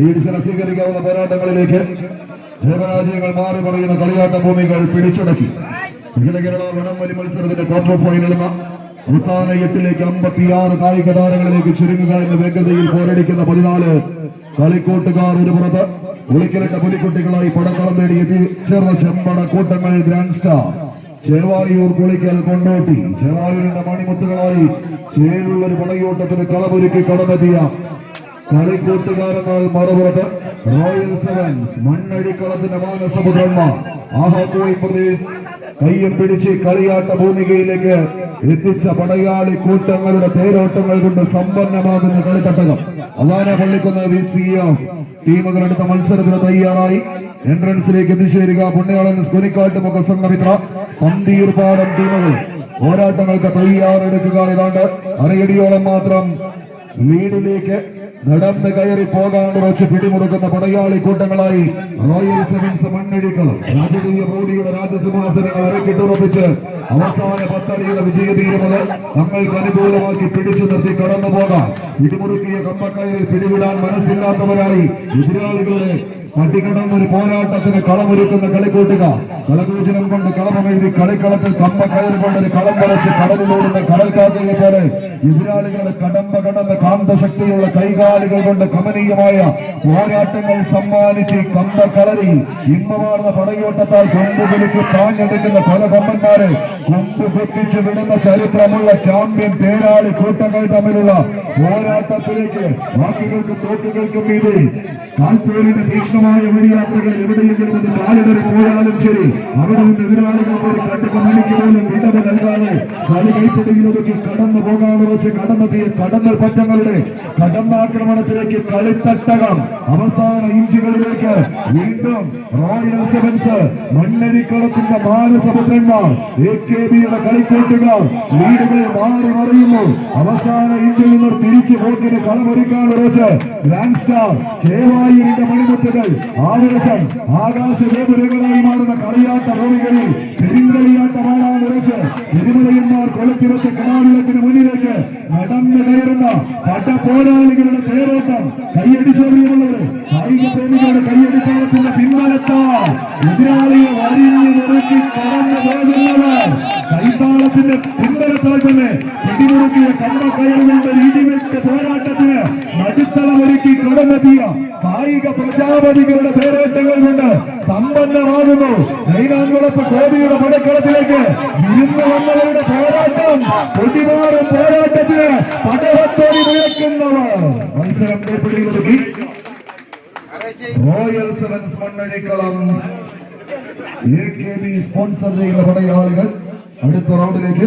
ഈഡിസിനെ സ്വീകരിക്കാവുന്ന പോരാട്ടങ്ങളിലേക്ക് ജയപരാജയങ്ങൾ മാറി പറയുന്ന കളിയാട്ട ഭൂമികൾ പിടിച്ചടക്കി. അഖില കേരള വടംവലി മത്സരത്തിന്റെ ക്വാർട്ടർ ഫൈനലിന് അവസാന എട്ടിലേക്ക് അമ്പത്തിയാറ് കായിക താരങ്ങളിലേക്ക് ചുരുങ്ങുക എന്ന വേഗതയിൽ പോരടിക്കുന്ന പതിനാല് കളിക്കൂട്ടുകാർ ഒരു പുറത്ത്. ഒളിക്കലിട്ട പുലിക്കുട്ടികളായി പടക്കളം നേടി എത്തിച്ചേർന്ന ചെമ്പട കൂട്ടങ്ങൾ ഗ്രാൻഡ് സ്റ്റാർ. ചേവായൂർ കുളിക്കൽ കൊണ്ടോട്ടി. ചേവായൂരിന്റെ മണിമുത്തുകളായി ചേലുള്ള ഒരു പടയോട്ടത്തിന് കളമൊരുക്കി കടന്നെത്തിയ കളിക്കൂട്ടുകാരനാൽ മറുപുറത്ത് റോയൽ സെവൻസ് മണ്ണടിക്കളത്തിന്റെ മാനസപുത്രന്മാർ. ആഹാക്കോയി പ്രദേശ് കയ്യം പിടിച്ച് കളിയാട്ട ഭൂമികയിലേക്ക് എത്തിച്ച പടയാളി കൂട്ടങ്ങളുടെ തേരോട്ടങ്ങൾ കൊണ്ട് സമ്പന്നമാകുന്ന കളിത്തട്ടകം. അവാന പള്ളിക്കുന്ന വി സി എഫ് ടീമുകളെടുത്ത മത്സരത്തിന് തയ്യാറായി. എൻട്രൻസിലേക്ക് എത്തിച്ചേരുക. പുണ്യാളൻ സ്കുനിക്കാട്ട് മുഖസംഗമിത്ര പന്തീർപാടം ടീമുകൾ പോരാട്ടങ്ങൾക്ക് തയ്യാറെടുക്കുക ഏതാണ്ട് അരയടിയോളം മാത്രം ലീഡിലേക്ക് നടന്ന് കയറി പോകാണ്ട് വെച്ച് പിടിമുറുക്കുന്ന പടയാളി കൂട്ടങ്ങളായി റോയൽ സെവൻസ് മണ്ണടിക്കളും രാജകീയ പ്രൗഢിയുടെ രാജസിംഹാസനങ്ങൾ ഇറക്കിട്ടുറപ്പിച്ച് അവസാന പത്തടിയുടെ വിജയതീരമുകൾ തങ്ങൾക്ക് അനുകൂലമാക്കി പിടിച്ചു നിർത്തി കടന്നു പോകാം പിടിമുറുക്കിയ കമ്പക്കയറിൽ പിടിവിടാൻ മനസ്സില്ലാത്തവരായി എതിരാളികളുടെ പട്ടികടന്ന ഒരു പോരാട്ടത്തിന് കളമൊരുക്കുന്ന കളിക്കൂട്ടുക കളകൂചനം കൊണ്ട് കളമെഴുതി കളിക്കളത്തിൽ കമ്പ കയറി കൊണ്ട് ഒരു കളം വരച്ച് കടലിലോടുന്ന കടൽക്കാത്തതിനെ പോലെ എതിരാളികളുടെ കടമ്പ കടന്ന കാന്തശക്തിയുള്ള കൈകാലുകൾ കൊണ്ട് കമനീയമായ പോരാട്ടങ്ങൾ സമ്മാനിച്ച് കമ്പ കളരി ഇമ്പമാർന്ന പടയോട്ടത്താൽ കൊമ്പുകുലുക്ക് താഞ്ഞെടുക്കുന്ന പല കമ്പന്മാരെ കൊമ്പ് പൊട്ടിച്ചു വിടുന്ന ചരിത്രമുള്ള ചാമ്പ്യൻ തേരാളി കൂട്ടങ്ങൾ തമ്മിലുള്ള പോരാട്ടത്തിലേക്ക് വാക്കുകൾക്കും തോക്കുകൾക്കും മീതെ കാൽപ്പേലിന്റെ ഒരു യാത്രകൾ എവിടെയെങ്കിലും കാലിടറി പോയാലും ശരി. അവിടെ നിന്ന് എതിരാളികൾ ഒരു കണ്ടു മണിക്ക് പോലും വിടവ് നൽകാതെ കളി കൈപ്പിടിയിലൊക്കെ കടന്നു പോകാതെ വെച്ച് കടന്നെത്തിയ കടന്നൽ പറ്റങ്ങളുടെ കടന്നാക്രമണത്തിലേക്ക് കളിത്തട്ടകം. അവസാന ഇഞ്ചുകളിലേക്ക് വീണ്ടും റോയൽ സെവൻസ് മണ്ണരിക്കളത്തിന്റെ മാനസപുത്രന്മാർ എ കെ ബിയുടെ കളിക്കൂട്ടുകാർ ലീഡുകൾ മാറി മറിയുന്നു. അവസാന ഇഞ്ചിൽ നിന്നും തിരിച്ചു പോക്കിന് കളമൊരുക്കാൻ വെച്ച് ഗ്രാൻഡ് സ്റ്റാർ ചേവായൂരിന്റെ മണിമുത്തുകൾ ஆதிரசம் ஆகாச வேபுரைகளாய் மாறும் களியாட்ட பூமிகளில் தெரிந்தறியாட்டமான நிறைச்ச எதிர்மலையன்மார் கொலத்திரத்த கணாவிளத்தின் முன்னிலைக்க நடந்து நேர்ந்த பட்ட போராளிகளோட தேரோட்டம். கையடி சொல்லியுள்ளவர் ஐக பிரேமிகளோட கையடி காலத்தில் பின்பலத்தால் எதிராளியை அறிந்து நெருக்கி கடந்த போதில்லவர் കൈത്താളത്തിന്റെ പിൻബലത്താൽ തന്നെ പിടിമുറുക്കിയ കണ്ണ കയറുകൊണ്ട് ഇടിവെട്ട് പോരാട്ടത്തിന് അടിത്തളമൊരുക്കി കടന്നെത്തിയ കായിക പ്രജാപതികളുടെ പേരേറ്റങ്ങൾ കൊണ്ട് സമ്പന്നമാകുന്നു. നൈനാൻകുളത്ത് കോടിയുടെ പടക്കളത്തിലേക്ക് ഇരുന്ന് വന്നവരുടെ പോരാട്ടം പൊടിമാറും പോരാട്ടത്തിന് പടവത്തോടി മുഴക്കുന്നവർ മത്സരം കൈപ്പിടിയിലൊതുക്കി റോയൽ സെവൻസ് മണ്ണഴിക്കളം. എ കെ ബി സ്പോൺസർ ചെയ്യുന്ന പടയാളികൾ. അടുത്ത റൗണ്ടിലേക്ക്